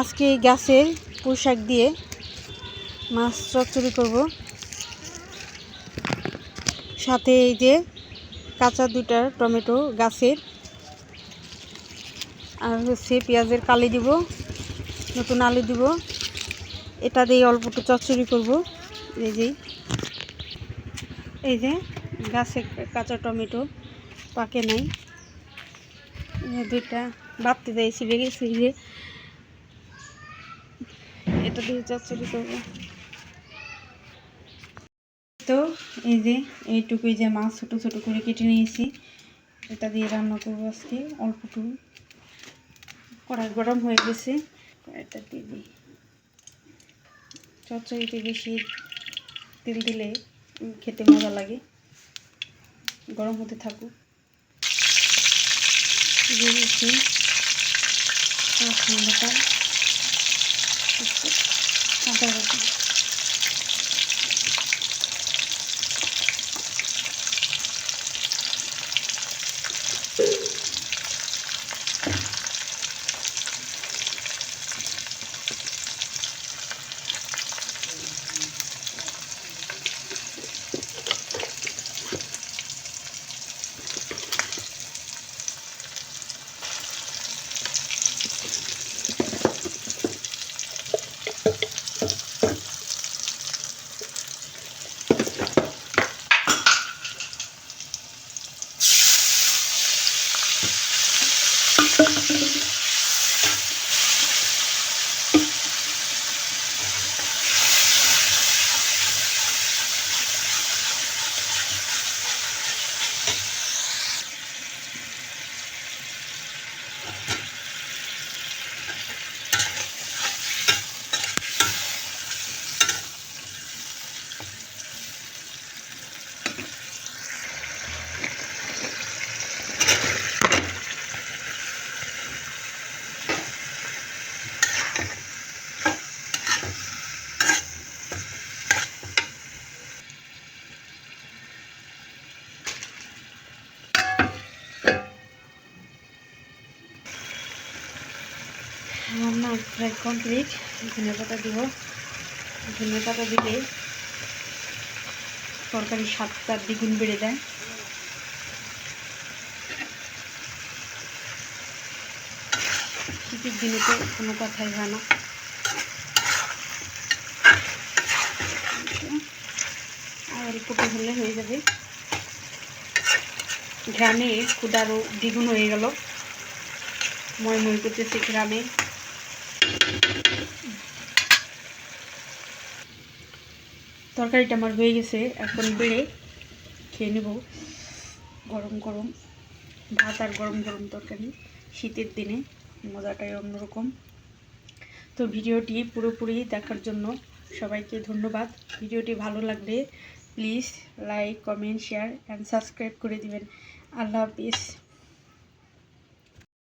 আজকে গাছের পোশাক দিয়ে মাছ চচ্চড়ি করব। সাথে এই যে কাঁচা দুটা টমেটো গাছের, আর হচ্ছে পেঁয়াজের কালি দিব, নতুন আলু দিব। এটা দিয়ে অল্প একটু চচ্চড়ি করব। এই যে এই যে গাছের কাঁচা টমেটো পাকে নাই। দুইটা বাড়তে দেয় ছিঁড়ে গেছে এটা দিয়ে চচ্চড়ি করব। তো এই যে এইটুকুই যে মাছ ছোটো ছোটো করে কেটে নিয়েছি, এটা দিয়ে রান্না করব আজকে, অল্প একটু কড়াই গরম হয়ে গেছে এটা দিয়ে দিই। চচ্চড়িতে বেশি তেল দিলে খেতে মজা লাগে, গরম হতে থাকুক। দিয়ে দিচ্ছি রসুন বাটা একটু মশলা রান্না প্রায় কমপ্লিট ধনে পাতা দিব। ধনে পাতা দিলে তরকারি স্বাদটা দ্বিগুণ বেড়ে যায়। শীতের দিনে তো কোনো কথাই হয় না। আর একটু হলে হয়ে যাবে। গ্রামে ক্ষুদারও দ্বিগুণ হয়ে গেল। মই মই করতেছে গ্রামে তরকারিটা আমার হয়ে গেছে, এখন বেড়ে খেয়ে নেব। গরম গরম ভাত আর গরম গরম তরকারি। শীতের দিনে মজাটাই অন্যরকম। তো ভিডিওটি পুরোপুরি দেখার জন্য সবাইকে ধন্যবাদ। ভিডিওটি ভালো লাগলে please like, comment, share and subscribe করে দিবেন। আল্লাহ হাফিজ।